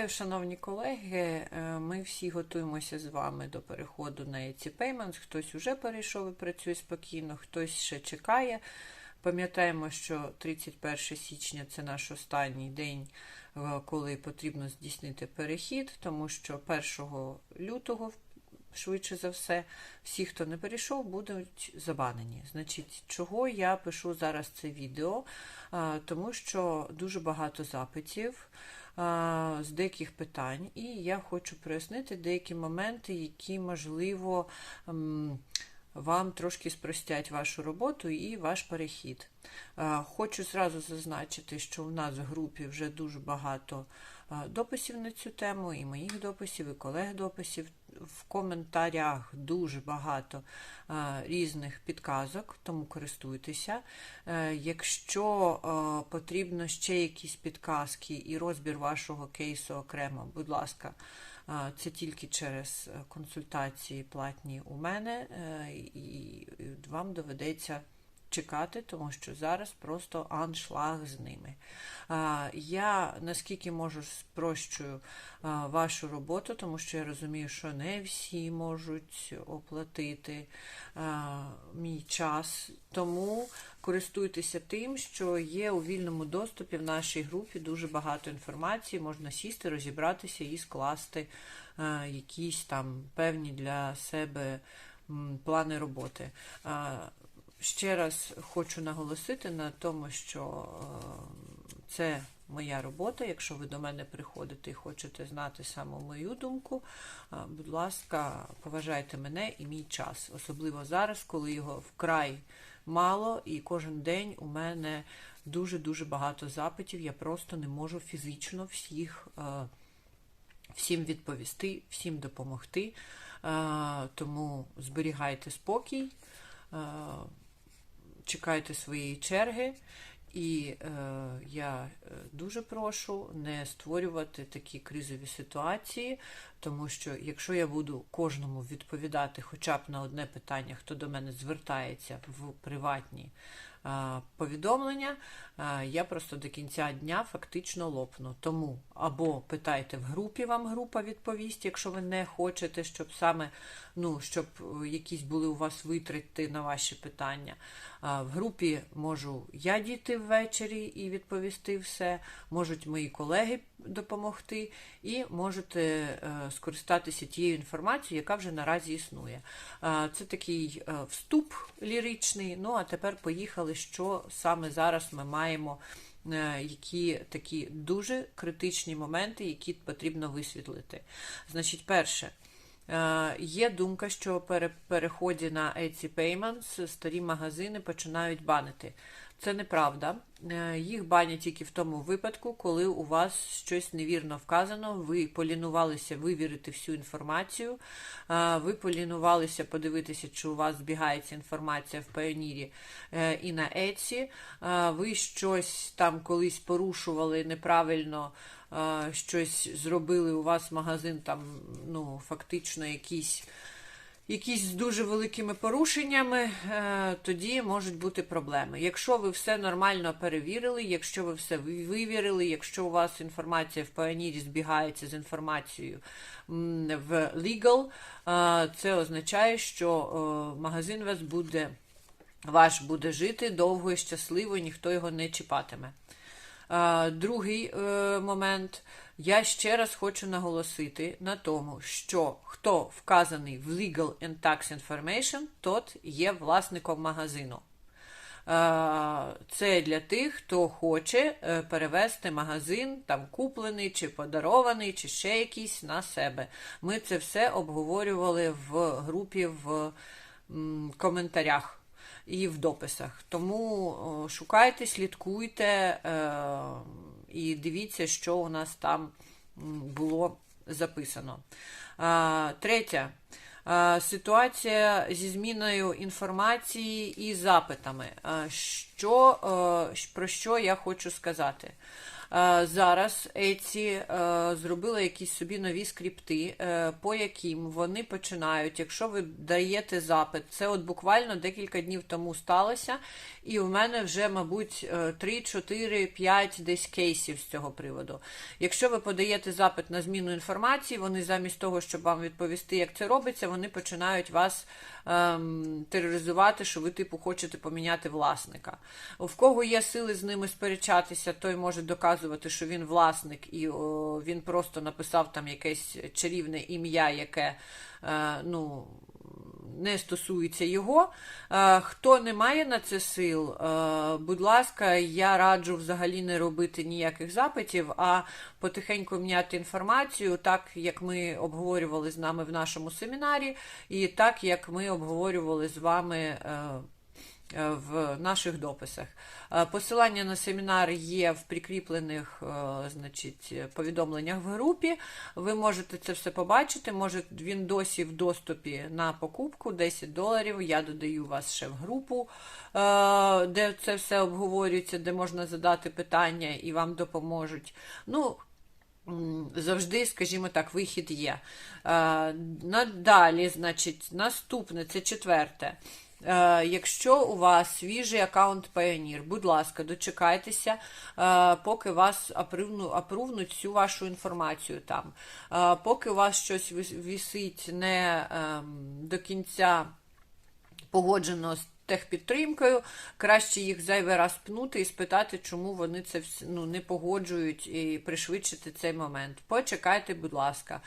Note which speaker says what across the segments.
Speaker 1: Вітаю, шановні колеги. Е, Ми всі готуємося з вами до переходу на EC Payments. Хтось уже перейшов і працює спокійно, хтось ще чекає. Пам'ятаємо, що 31 січня це наш останній день, е, коли потрібно здійснити перехід, тому що 1 лютого, швидше за все, всі, хто не перейшов, будуть забанені. Значить, чого я пишу зараз це відео? Е, Тому що дуже багато запитів з деяких питань, і я хочу прояснити деякі моменти, які, можливо, вам трошки спростять вашу роботу і ваш перехід. Хочу зразу зазначити, що в нас в групі вже дуже багато дописів на цю тему, і моїх дописів, і колег дописів. В коментарях дуже багато а, різних підказок, тому користуйтеся. Е, Якщо е, потрібно ще якісь підказки і розбір вашого кейсу окремо, будь ласка, е, це тільки через е, консультації платні у мене, е, і вам доведеться чекати, тому що зараз просто аншлаг з ними. Я наскільки можу спрощую вашу роботу, тому що я розумію, що не всі можуть оплатити мій час. Тому користуйтеся тим, що є у вільному доступі в нашій групі дуже багато інформації, можна сісти, розібратися і скласти якісь там певні для себе плани роботи. Ще раз хочу наголосити на тому, що е, це моя робота. Якщо ви до мене приходите і хочете знати саме мою думку, е, будь ласка, поважайте мене і мій час, особливо зараз, коли його вкрай мало, і кожен день у мене дуже-дуже багато запитів. Я просто не можу фізично всіх, е, всім відповісти, всім допомогти. Тому зберігайте спокій. Чекайте своєї черги, і е, я е, дуже прошу не створювати такі кризові ситуації, тому що якщо я буду кожному відповідати хоча б на одне питання, хто до мене звертається в приватні повідомлення, я просто до кінця дня фактично лопну. Тому або питайте в групі, вам група відповість, якщо ви не хочете, щоб саме ну, щоб е, якісь були у вас витрати на ваші питання. В групі можу я діти ввечері і відповісти все, можуть мої колеги допомогти, і можете е, скористатися тією інформацією, яка вже наразі існує. Це такий е, вступ ліричний. Ну а тепер поїхали, що саме зараз ми маємо. е, Які такі дуже критичні моменти, які потрібно висвітлити. Значить, перше, Е, Є думка, що при переході на Etsy Payments старі магазини починають банити. Це неправда. Е, Їх банять тільки в тому випадку, коли у вас щось невірно вказано, ви полінувалися вивірити всю інформацію, е, ви полінувалися подивитися, чи у вас збігається інформація в Payoneer е, і на Etsy, е, ви щось там колись порушували неправильно щось зробили, у вас магазин там, ну, фактично якісь, якісь з дуже великими порушеннями, е, тоді можуть бути проблеми. Якщо ви все нормально перевірили, якщо ви все вивірили, якщо у вас інформація в Payoneer збігається з інформацією в Legal, е, це означає, що е, магазин вас буде, ваш буде жити довго і щасливо, ніхто його не чіпатиме. Другий е, момент. Я ще раз хочу наголосити на тому, що хто вказаний в Legal and Tax Information, тот є власником магазину. Це для тих, хто хоче е, перевести магазин, там куплений чи подарований, чи ще якийсь на себе. Ми це все обговорювали в групі в коментарях і в дописах. Тому шукайте, слідкуйте е, і дивіться, що у нас там було записано. Третє. Ситуація зі зміною інформації і запитами. Що, про що я хочу сказати? Е, Зараз Еці зробила якісь собі нові скрипти, е, по яким вони починають, якщо ви даєте запит, це от буквально декілька днів тому сталося, і у мене вже, мабуть, е, 3, 4, 5 десь кейсів з цього приводу. Якщо ви подаєте запит на зміну інформації, вони замість того, щоб вам відповісти, як це робиться, вони починають вас ем, тероризувати, що ви, типу, хочете поміняти власника. В кого є сили з ними сперечатися, той може доказувати, що він власник, і о, він просто написав там якесь чарівне ім'я, яке е, ну, не стосується його. Е, Хто не має на це сил, е, будь ласка, я раджу взагалі не робити ніяких запитів, а потихеньку міняти інформацію, так як ми обговорювали з нами в нашому семінарі, і так як ми обговорювали з вами. е, В наших дописах. Е, Посилання на семінар є в прикріплених е, значить, повідомленнях в групі. Ви можете це все побачити. Може, він досі в доступі на покупку 10 доларів. Я додаю вас ще в групу, е, де це все обговорюється, де можна задати питання і вам допоможуть. Ну, Завжди, скажімо так, вихід є. Е, Надалі, значить, наступне, це четверте. Е, Якщо у вас свіжий аккаунт Payoneer, будь ласка, дочекайтеся, е, поки вас апрувну- апрувнуть всю вашу інформацію там. Е, Поки у вас щось висить не ем, до кінця погоджено з техпідтримкою, краще їх зайвий раз пнути і спитати, чому вони це ну, не погоджують і пришвидшити цей момент. Почекайте, будь ласка.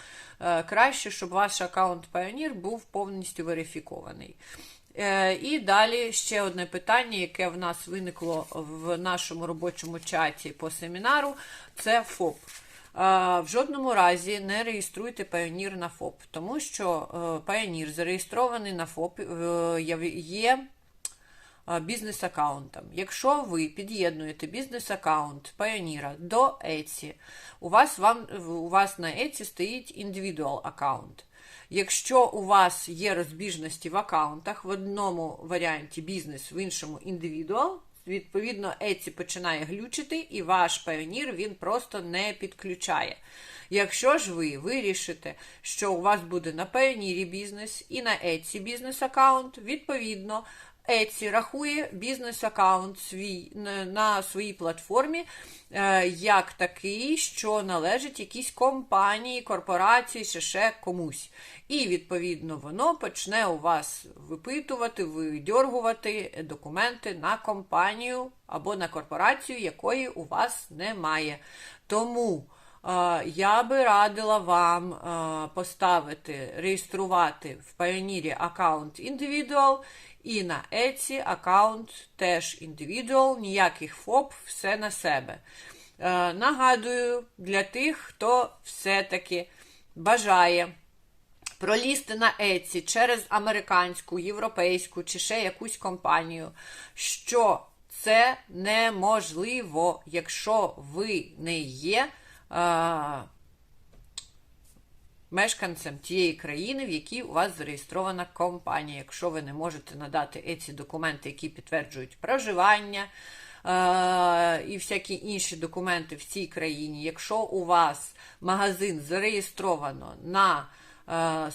Speaker 1: Краще, щоб ваш аккаунт Pioneer був повністю верифікований. Е, І далі ще одне питання, яке в нас виникло в нашому робочому чаті по семінару, це ФОП. Е, В жодному разі не реєструйте Payoneer на ФОП, тому що е, Payoneer зареєстрований на ФОП е, є е, бізнес-аккаунтом. Якщо ви під'єднуєте бізнес-аккаунт Payoneer до Etsy, у вас, вам, у вас на Etsy стоїть індивідуал аккаунт. Якщо у вас є розбіжності в аккаунтах, в одному варіанті бізнес, в іншому індивідуал, відповідно, Еці починає глючити, і ваш пайонір він просто не підключає. Якщо ж ви вирішите, що у вас буде на пайонірі бізнес і на Еці бізнес-аккаунт, відповідно, Etsy рахує бізнес-аккаунт свій на, своїй платформі е, як такий, що належить якійсь компанії, корпорації чи ще комусь. І, відповідно, воно почне у вас випитувати, видьоргувати документи на компанію або на корпорацію, якої у вас немає. Тому я би радила вам поставити, реєструвати в Payoneer аккаунт Individual і на Etsy аккаунт теж Individual, ніяких ФОП, все на себе. Нагадую, для тих, хто все-таки бажає пролізти на Etsy через американську, європейську чи ще якусь компанію, що це неможливо, якщо ви не є мешканцем тієї країни, в якій у вас зареєстрована компанія. Якщо ви не можете надати ці документи, які підтверджують проживання. І всякі інші документи в цій країні. Якщо у вас магазин зареєстровано на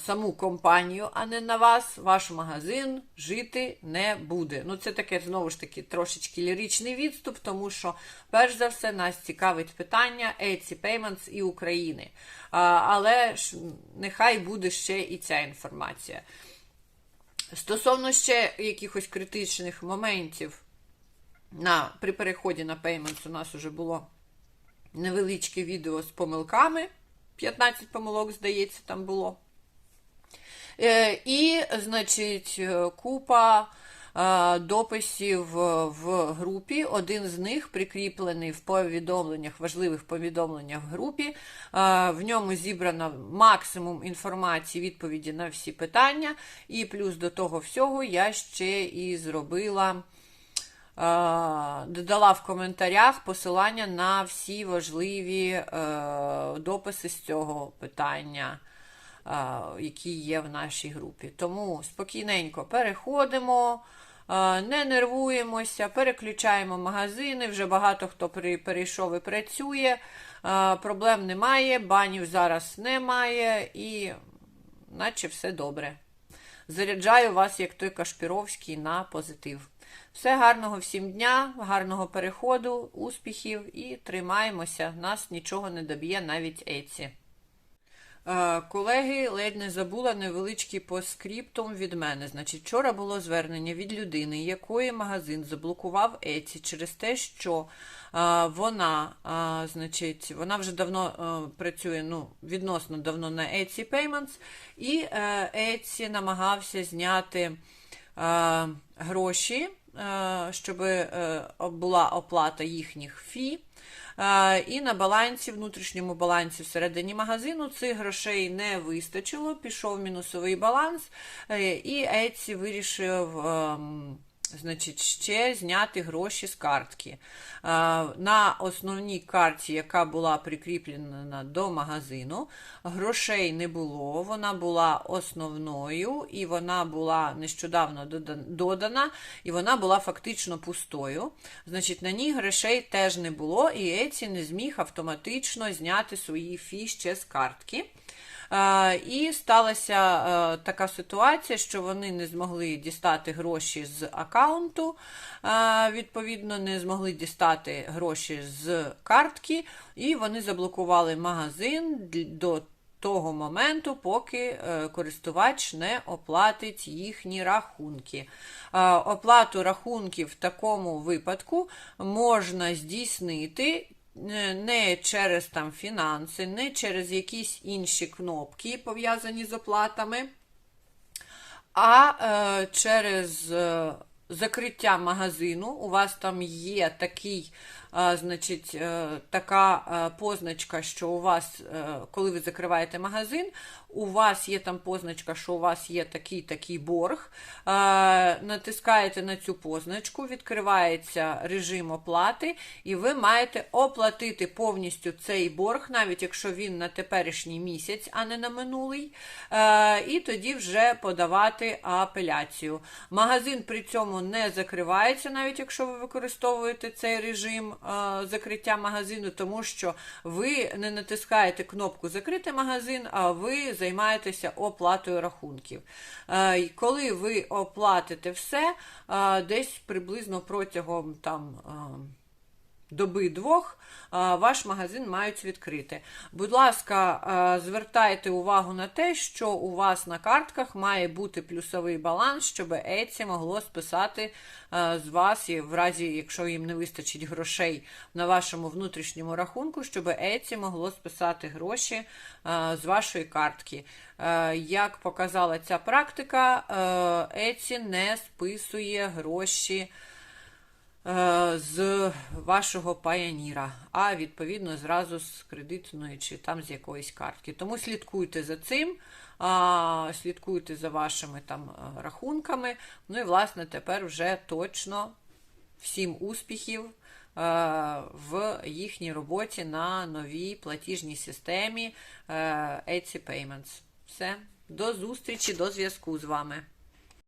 Speaker 1: саму компанію, а не на вас, ваш магазин жити не буде. Ну, це таке, знову ж таки, трошечки ліричний відступ, тому що, перш за все, нас цікавить питання Etsy Payments і України. Але ж нехай буде ще і ця інформація. Стосовно ще якихось критичних моментів, на, при переході на Payments у нас вже було невеличке відео з помилками. 15 помилок, здається, там було. Е, І, значить, е, купа е, дописів в групі. Один з них прикріплений в повідомленнях, важливих повідомленнях в групі. В ньому зібрано максимум інформації, відповіді на всі питання. І плюс до того всього я ще і зробила. Е, Додала в коментарях посилання на всі важливі е, дописи з цього питання, е, які є в нашій групі. Тому спокійненько переходимо, Не нервуємося, переключаємо магазини. Вже багато хто перейшов і працює. Проблем немає, банів зараз немає і наче все добре. Заряджаю вас, як той Кашпіровський, на позитив. Все гарного всім дня, гарного переходу, успіхів і тримаємося. Нас нічого не доб'є навіть Еці. Е, Колеги, ледь не забула невеличкий поскріптум від мене. Значить, вчора було звернення від людини, якої магазин заблокував Еці через те, що е, вона, е, значить, вона вже давно е, працює, ну, відносно давно на Etsy Payments, і е, Etsy намагався зняти е, гроші, щоб е, була оплата їхніх фі. Е, І на балансі, внутрішньому балансі всередині магазину цих грошей не вистачило, пішов мінусовий баланс, е, і Еці вирішив. Значить, ще зняти гроші з картки. На основній карті, яка була прикріплена до магазину, грошей не було. Вона була основною, і вона була нещодавно додана, і вона була фактично пустою. Значить, на ній грошей теж не було, і Еці не зміг автоматично зняти свої фі ще з картки. Е, І сталася е, така ситуація, що вони не змогли дістати гроші з аккаунту, е, відповідно, не змогли дістати гроші з картки, і вони заблокували магазин до того моменту, поки користувач не оплатить їхні рахунки. Оплату рахунків в такому випадку можна здійснити не- не через там фінанси, не через якісь інші кнопки, пов'язані з оплатами, а е, через е, закриття магазину. У вас там є такий, е, значить, е, така е, позначка, що у вас, коли ви закриваєте магазин, у вас є там позначка, що у вас є такий такий борг. Натискаєте на цю позначку, відкривається режим оплати, і ви маєте оплатити повністю цей борг, навіть якщо він на теперішній місяць, а не на минулий. І тоді вже подавати апеляцію. Магазин при цьому не закривається, навіть якщо ви використовуєте цей режим е, закриття магазину, тому що ви не натискаєте кнопку Закрити магазин, а ви займаєтеся оплатою рахунків. Е, Коли ви оплатите все, е, десь приблизно протягом там. Доби двох ваш магазин мають відкрити. Будь ласка, звертайте увагу на те, що у вас на картках має бути плюсовий баланс, щоб Etsy могло списати з вас, і в разі, якщо їм не вистачить грошей на вашому внутрішньому рахунку, щоб Etsy могло списати гроші з вашої картки. Як показала ця практика, е, Etsy не списує гроші з вашого паяніра, а відповідно зразу з кредитної чи там з якоїсь картки. Тому слідкуйте за цим, слідкуйте за вашими там е, рахунками. Ну і, власне, тепер вже точно всім успіхів е, в їхній роботі на новій платіжній системі е, Etsy Payments. Все, до зустрічі, до зв'язку з вами.